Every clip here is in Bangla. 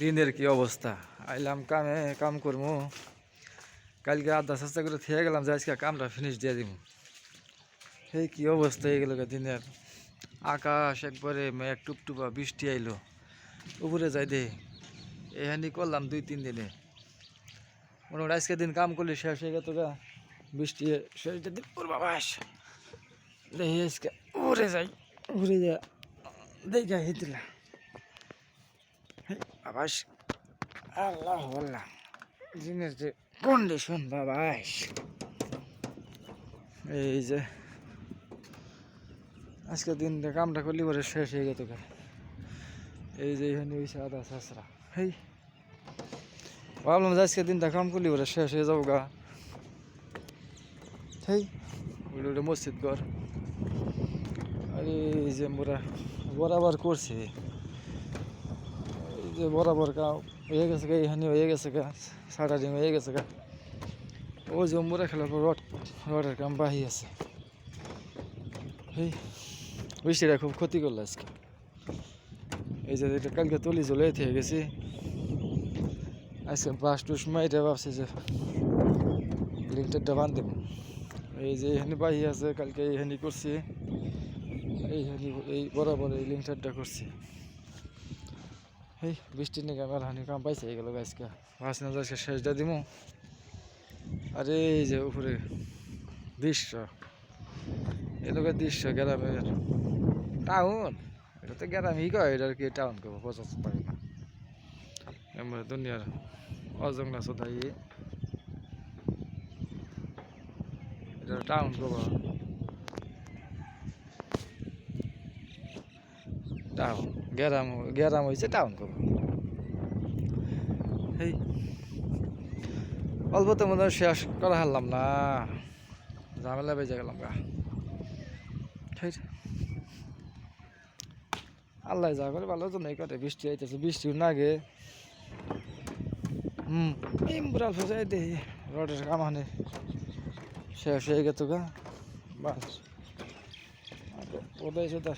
দিনের কি অবস্থা? আইলাম কামে, কাম করব কালকে আধা চেষ্টা করে থেকে গেলাম যে আজকে কামটা ফিনিশ দিয়ে দিব এই কি অবস্থা হয়ে গেল দিনের? আকাশ একবারে মেঘ টুপটুপা, বৃষ্টি আইলো। উপরে যাই দে। এখানি করলাম দুই, তিন দিনে। মোটামুটি আজকে দিন কাম করলে শেষ হয়ে গেত গা। বৃষ্টি শেষ দিন বাবা দেখি আজকে উড়ে যাই। উড়ে যা, দেখা হেতিলা বাবাস। আল্লাহ আল্লাহ দিনের যে কন্ডিশন বাবাস। এই যে, আজকে দিনটা কামটা করলি, পরে শেষ হয়ে গেত এই যে এখানে ওই সাদা শাসরা হেই, ভাবলাম যে আজকে দিনটা কাম করলি, পরে শেষ হয়ে যাব গা। হেই ওইটা মসজিদ ঘর। আরে এই যে মোরা বরাবর করছে। যে বরাবর কাম হয়ে গেছে গা, এখানে হয়ে গেছে গা সাটারিং হয়ে গেছে গা। ও যে মোরা খেলার পর রড, রডের কাম বাহি আছে। এই বৃষ্টিটা খুব ক্ষতি করল আজকে। এই যে এটা কালকে তলি চলে থেকে গেছি। আজকে বাস টুস মাইটা ভাবছি যে লিঙ্কটা বান্ধব এই যে এখানে বাহি আছে, কালকে এইখানে করছি। এইখানে এই বরাবর এই লিঙ্কটা করছি। এই, বৃষ্টির নিয়ে আমার হানি কাম পাইছে, এই গেল আজকে ভাবছি না আজকে শেষটা দিব আর এই যে উপরে দৃশ্য। এলাকার দৃশ্য, গ্রামের। টাউন এটা তো গ্রামই কয়, এটা আর কি টাউন করব পচাশ পারি না। এমন দুনিয়ার অজংনা সোধাই এটা টাউন করব গ্রাম গ্রাম হয়েছে টাউন করব এই অল্প তো মনে শেষ করা হারলাম না। ঝামেলা বেজে গেলাম গা। ঠিক আল্লাহ যা করে ভালো তো নেই করে বৃষ্টি আইতেছে বৃষ্টির না গে হুম ইমরাল ফসাই দে রডের কামানে শেষ হয়ে গেত গা। বাস। ওটাই সেটা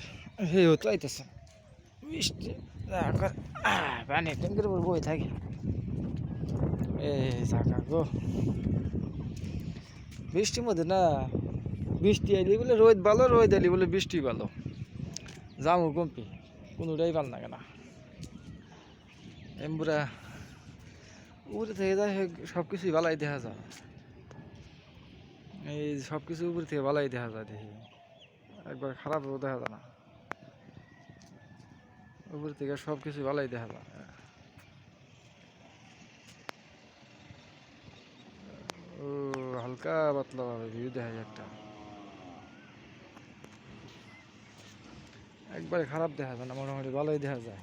হে হতো আইতেছে। বৃষ্টি পানি ট্যাঙ্কের উপর বই থাকে। জাগা গো। বৃষ্টির মধ্যে না, বৃষ্টি আইলি বলে রোদ ভালো, রোদ আইলি বলে বৃষ্টি ভালো। জামু কম্পি, কোনোটাই ভালো লাগে না। এমবুরা উপরে থেকে যায় সব কিছুই ভালাই দেখা যায়। এই সব কিছু উপরে থেকে ভালাই দেখা যায় দেখি। একবার খারাপও দেখা যায় না। উপরে থেকে সব কিছু ভালোই দেখা যায় ও, হালকা পাতলা ভাবে ভিউ দেখা যায় একটা। একবারে খারাপ দেখা যায় না, মোটামুটি ভালোই দেখা যায়।